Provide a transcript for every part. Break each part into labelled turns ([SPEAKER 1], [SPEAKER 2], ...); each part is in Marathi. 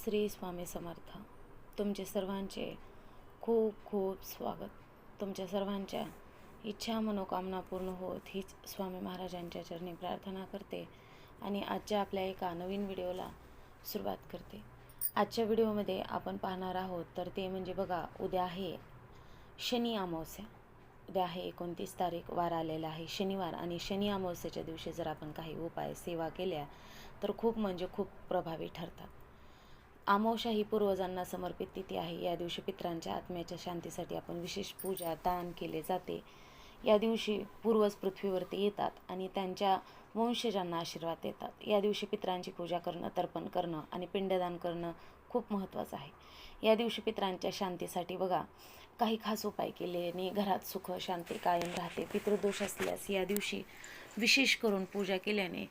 [SPEAKER 1] श्री स्वामी समर्थ. तुमचे सर्वांचे खूप खूप स्वागत. तुमच्या सर्वांच्या इच्छा मनोकामना पूर्ण होत हीच स्वामी महाराजांच्या चरणी प्रार्थना करते आणि आजच्या आपल्या एका नवीन व्हिडिओला सुरुवात करते. आजच्या व्हिडिओमध्ये आपण पाहणार आहोत तर ते म्हणजे बघा उद्या आहे शनी अमावस्या. उद्या आहे एकोणतीस तारीख वार आलेला आहे शनिवार आणि शनी अमावस्याच्या दिवशी जर आपण काही उपाय सेवा केल्या तर खूप म्हणजे खूप प्रभावी ठरतात. अमावस्या ही पूर्वजांना समर्पित तिथी आहे. या दिवशी पित्रांच्या आत्म्याच्या शांतीसाठी आपण विशेष पूजा दान केले जाते. या दिवशी पूर्वज पृथ्वीवरती येतात आणि त्यांच्या वंशजांना आशीर्वाद देतात. या दिवशी पित्रांची पूजा करणं तर्पण करणं आणि पिंडदान करणं खूप महत्त्वाचं आहे. या दिवशी पित्रांच्या शांतीसाठी बघा काही खास उपाय केल्याने घरात सुख शांती कायम राहते. पितृदोष असल्यास या दिवशी विशेष करून पूजा केल्याने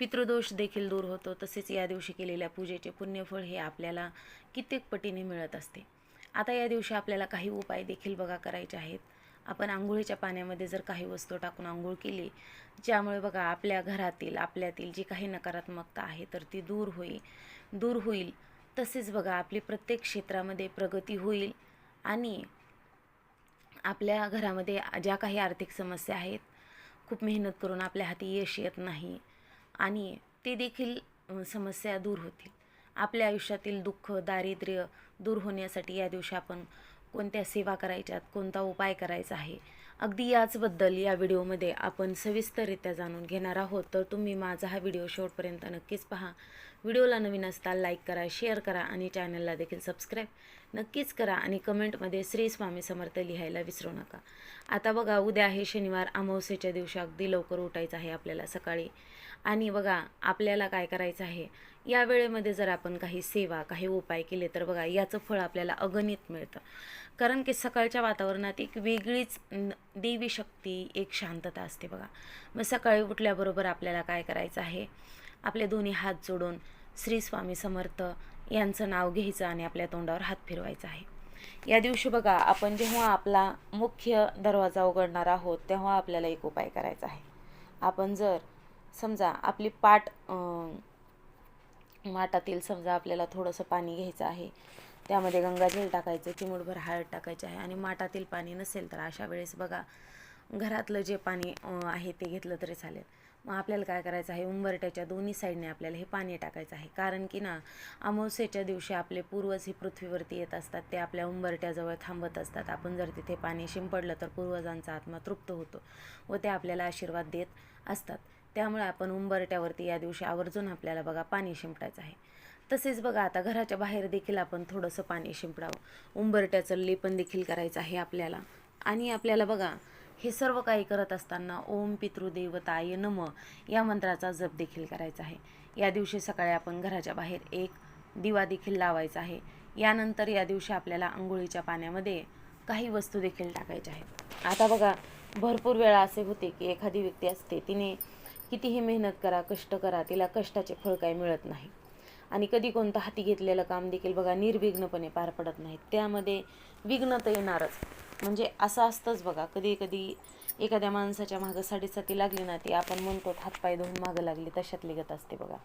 [SPEAKER 1] पितृदोष देखील दूर होतो. तसेच या दिवशी केलेल्या पूजेचे पुण्यफळ हे आपल्याला कित्येक पटीने मिळत असते. आता या दिवशी आपल्याला काही उपाय देखील बघा करायचे आहेत. आपण आंघोळीच्या पाण्यामध्ये जर काही वस्तू टाकून आंघोळ केली ज्यामुळे बघा आपल्या घरातील आपल्यातील जी काही नकारात्मकता आहे तर ती दूर होईल दूर होईल. तसेच बघा आपली प्रत्येक क्षेत्रामध्ये प्रगती होईल आणि आपल्या घरामध्ये ज्या काही आर्थिक समस्या आहेत खूप मेहनत करून आपल्या हाती यश येत नाही. आणि ते देखील समस्या दूर होतील. आपल्या आयुष्यातील दुःख दारिद्र्य दूर होण्यासाठी या दिवशी आपण कोणत्या सेवा करायच्यात कोणता उपाय करायचा आहे अगदी याचबद्दल या व्हिडिओमध्ये आपण सविस्तररित्या जाणून घेणार आहोत. तर तुम्ही माझा हा व्हिडिओ शेवटपर्यंत नक्कीच पहा. व्हिडिओला नवीन असता लाईक करा शेअर करा आणि चॅनलला देखील सबस्क्राईब नक्कीच करा आणि कमेंटमध्ये श्री स्वामी समर्थ लिहायला विसरू नका. आता बघा उद्या आहे शनिवार अमावस्येच्या दिवशी अगदी लवकर उठायचं आहे आपल्याला सकाळी. आणि बघा आपल्याला काय करायचं आहे? या वेळेमध्ये जर आपण काही सेवा काही उपाय केले तर बघा याचं फळ आपल्याला अगणित मिळतं. कारण की सकाळच्या वातावरणात एक वेगळीच देवी शक्ती एक शांतता असते बघा. मग सकाळी उठल्याबरोबर आपल्याला काय करायचं आहे? आपले दोन्ही हात जोडून श्री स्वामी समर्थ यांचं नाव घ्यायचं आणि आपल्या तोंडावर हात फिरवायचा आहे. या दिवशी बघा आपण जेव्हा आपला मुख्य दरवाजा उघडणार आहोत तेव्हा आपल्याला एक उपाय करायचा आहे. आपण जर समजा आपली पाट माटातील माठातील समजा आपल्याला थोडंसं पाणी घ्यायचं आहे त्यामध्ये गंगाजल टाकायचं चिमूटभर हळद टाकायची आहे आणि माठातील पाणी नसेल तर अशा वेळेस बघा घरातलं जे पाणी आहे ते घेतलं तरी चालेल. मग आपल्याला काय करायचं आहे? उंबरट्याच्या दोन्ही साईडने आपल्याला हे पाणी टाकायचं आहे. कारण की ना अमावस्येच्या दिवशी आपले पूर्वज हे पृथ्वीवरती येत असतात ते आपल्या उंबरट्याजवळ थांबत असतात. आपण जर तिथे पाणी शिंपडलं तर पूर्वजांचा आत्मा तृप्त होतो व ते आपल्याला आशीर्वाद देत असतात. त्यामुळे आपण उंबरट्यावरती या दिवशी आवर्जून आपल्याला बघा पाणी शिंपडायचं आहे. तसेच बघा आता घराच्या बाहेर देखील आपण थोडंसं पाणी शिंपडावं. उंबरट्याचं लेपन देखील करायचं आहे आपल्याला. आणि आपल्याला बघा हे सर्व काही करत असताना ओम पितृदेवताय नम या मंत्राचा जप देखील करायचा आहे. या दिवशी सकाळी आपण घराच्या बाहेर एक दिवा देखील लावायचा आहे. यानंतर या दिवशी आपल्याला आंघोळीच्या पाण्यामध्ये काही वस्तू देखील टाकायच्या आहेत. आता बघा भरपूर वेळा असे होते की एखादी व्यक्ती असते तिने कितीही मेहनत करा कष्ट करा तिला कष्टाचे फळ काही मिळत नाही. आणि कधी कोणतं हाती घेतलेलं काम देखील बघा निर्विघ्नपणे पार पडत नाही. त्यामध्ये विघ्न तर येणारच. म्हणजे असं असतंच बघा कधी कधी एखाद्या माणसाच्या मागं साडेसाती लागली ना ती आपण म्हणतो हातपाय धुवून मागं लागली तशातली गत असते बघा.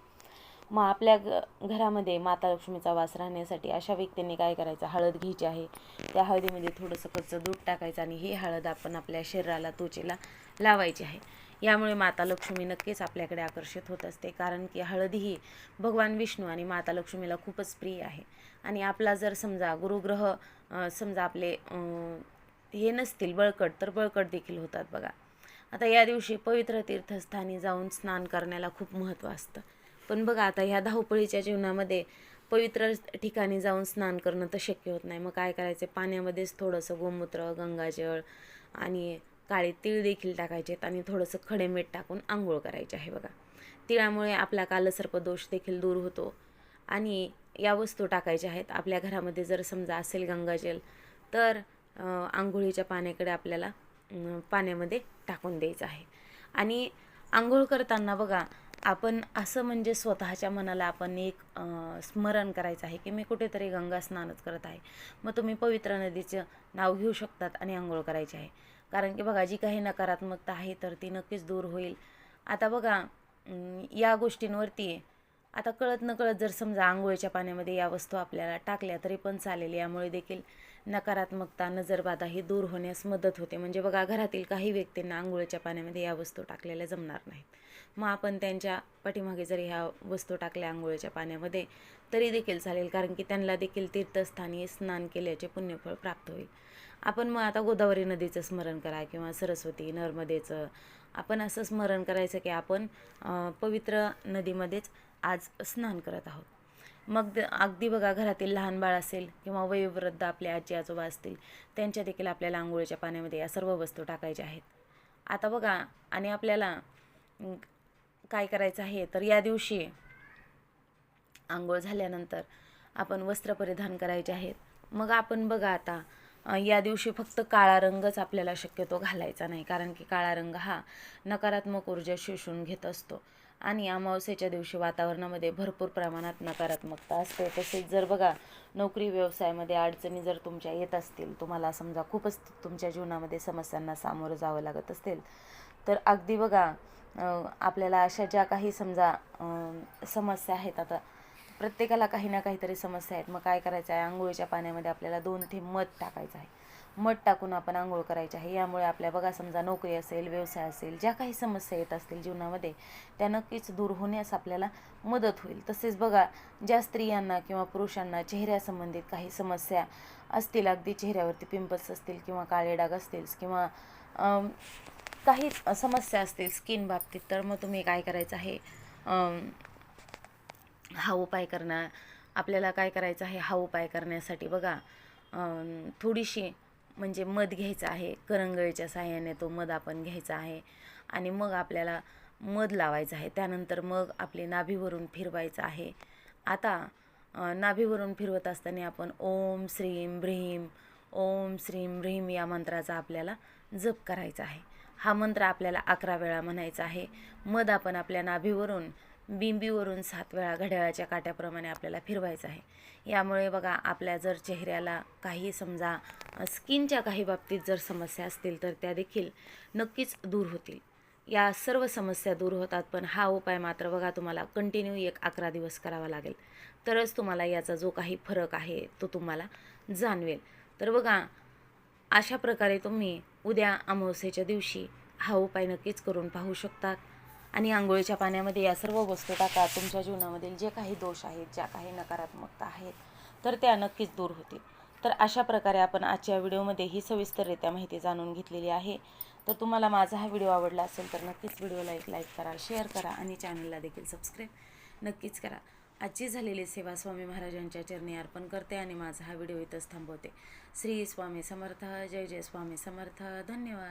[SPEAKER 1] मग आपल्या ग घरामध्ये माता लक्ष्मीचा वास राहण्यासाठी अशा व्यक्तींनी काय करायचं? हळद घ्यायची आहे. त्या हळदीमध्ये थोडंसं कच्चं दूध टाकायचं आणि ही हळद आपण आपल्या शरीराला त्वचेला लावायची आहे. यामुळे माता लक्ष्मी नक्कीच आपल्याकडे आकर्षित होत असते. कारण की हळदी ही भगवान विष्णू आणि माता लक्ष्मीला खूपच प्रिय आहे. आणि आपला जर समजा गुरुग्रह समजा आपले हे नसतील बळकट तर बळकट देखील होतात बघा. आता या दिवशी पवित्र तीर्थस्थानी जाऊन स्नान करण्याला खूप महत्त्व असतं. पण बघा आता ह्या धावपळीच्या जीवनामध्ये पवित्र ठिकाणी जाऊन स्नान करणं तर शक्य होत नाही. मग काय करायचं? पाण्यामध्येच थोडंसं गोमूत्र गंगाजळ आणि काळे तीळ देखील टाकायचे आहेत आणि थोडंसं खडे मीठ टाकून आंघोळ करायचे आहे बघा. तिळामुळे आपला कालसर्प दोष देखील दूर होतो. आणि या वस्तू टाकायच्या आहेत. आपल्या घरामध्ये जर समजा असेल गंगाजल तर आंघोळीच्या पाण्याकडे आपल्याला पाण्यामध्ये टाकून द्यायचं आहे. आणि आंघोळ करताना बघा आपण असं म्हणजे स्वतःच्या मनाला आपण एक स्मरण करायचं आहे की मी कुठेतरी गंगा स्नानच करत आहे. मग तुम्ही पवित्र नदीचं नाव घेऊ शकतात आणि आंघोळ करायची आहे. कारण की बघा जी काही नकारात्मकता आहे तर ती नक्कीच दूर होईल. आता बघा या गोष्टींवरती आता कळत नकळत जर समजा आंघोळीच्या पाण्यामध्ये या वस्तू आपल्याला टाकल्या तरी पण चालेल. यामुळे देखील नकारात्मकता नजरबाधा ही दूर होण्यास मदत होते. म्हणजे बघा घरातील काही व्यक्तींना आंघोळीच्या पाण्यामध्ये या वस्तू टाकलेल्या जमणार नाहीत. मग आपण त्यांच्या पाठीमागे जरी ह्या वस्तू टाकल्या आंघोळीच्या पाण्यामध्ये तरी देखील चालेल. कारण की त्यांना देखील तीर्थस्थानी स्नान केल्याचे पुण्यफळ प्राप्त होईल. आपण मग आता गोदावरी नदीचं स्मरण करा किंवा सरस्वती नर्मदेचं. आपण असं स्मरण करायचं की आपण पवित्र नदीमध्येच आज स्नान करत आहोत. मग द- अगदी बघा घरातील लहान बाळ असेल किंवा वयोवृद्ध आपले आजी आजोबा असतील त्यांच्या देखील आपल्याला आंघोळीच्या पाण्यामध्ये या सर्व वस्तू टाकायच्या आहेत. आता बघा आणि आपल्याला काय करायचं आहे? तर या दिवशी आंघोळ झाल्यानंतर आपण वस्त्र परिधान करायचे आहेत. मग आपण बघा आता या दिवशी फक्त काळा रंगच आपल्याला शक्यतो घालायचा नाही कारण की काळा रंग हा नकारात्मक ऊर्जा शोषून घेत असतो. आणि अमावस्येच्या दिवशी वातावरणामध्ये भरपूर प्रमाणात नकारात्मकता असते. तसेच जर बघा नोकरी व्यवसायामध्ये अडचणी जर तुमच्या येत असतील तुम्हाला समजा खूपच तुमच्या जीवनामध्ये समस्यांना सामोरं जावं लागत असेल तर अगदी बघा आपल्याला अशा ज्या काही समजा समस्या आहेत आता प्रत्येकाला काही ना काहीतरी समस्या आहेत. मग काय करायचं आहे? आंघोळीच्या पाण्यामध्ये आपल्याला दोन थेंब मध टाकायचं आहे. मध टाकून आपण आंघोळ करायची आहे. यामुळे आपल्या बघा समजा नोकरी असेल व्यवसाय असेल ज्या काही समस्या येत असतील जीवनामध्ये त्या नक्कीच दूर होण्यास आपल्याला मदत होईल. तसेच बघा ज्या स्त्रियांना किंवा पुरुषांना चेहऱ्यासंबंधित काही समस्या असतील अगदी चेहऱ्यावरती पिंपल्स असतील किंवा काळे डाग असतील किंवा काही समस्या असतील स्किन बाबतीत तर मग तुम्ही काय करायचं आहे? हा उपाय करणं आपल्याला काय करायचं आहे हा उपाय करण्यासाठी बघा थोडीशी म्हणजे मध घ्यायचा आहे करंगळीच्या साह्याने तो मध आपण घ्यायचा आहे आणि मग आपल्याला मध लावायचा आहे. त्यानंतर मग आपले नाभीवरून फिरवायचं आहे. आता नाभीवरून फिरवत असताना आपण ओम श्रीम भ्रीम ओम श्रीम भ्रीम या मंत्राचा आपल्याला जप करायचा आहे. हा मंत्र आपल्याला अकरा वेळा म्हणायचा आहे. मध आपण आपल्या नाभीवरून बिंबीवरून सात वेळा घड्याळाच्या काट्याप्रमाणे आपल्याला फिरवायचं आहे. यामुळे बघा आपल्या जर चेहऱ्याला काही समजा स्किनच्या काही बाबतीत जर समस्या असतील तर त्या देखील नक्कीच दूर होतील. या सर्व समस्या दूर होतात पण हा उपाय मात्र बघा तुम्हाला कंटिन्यू एक अकरा दिवस करावा लागेल. तरच तुम्हाला याचा जो काही फरक आहे तो तुम्हाला जाणवेल. तर बघा अशा प्रकारे तुम्ही उद्या अमावस्येच्या दिवशी हा उपाय नक्कीच करून पाहू शकतात. आणि आंघोळीच्या पाण्यामध्ये या सर्व वस्तू टाका. तुमच्या जीवनामधील जे काही दोष आहेत ज्या काही नकारात्मकता आहेत तर त्या नक्कीच दूर होतील. तर अशा प्रकारे आपण आजच्या व्हिडिओमध्ये ही सविस्तररित्या माहिती जाणून घेतलेली आहे. तर तुम्हाला माझा हा व्हिडिओ आवडला असेल तर नक्कीच व्हिडिओला एक लाईक करा शेअर करा आणि चॅनलला देखील सबस्क्राईब नक्कीच करा. आजची झालेली सेवा स्वामी महाराजांच्या चरणी अर्पण करते आणि माझा हा व्हिडिओ इथंच थांबवते. श्री स्वामी समर्थ जय जय स्वामी समर्थ. धन्यवाद.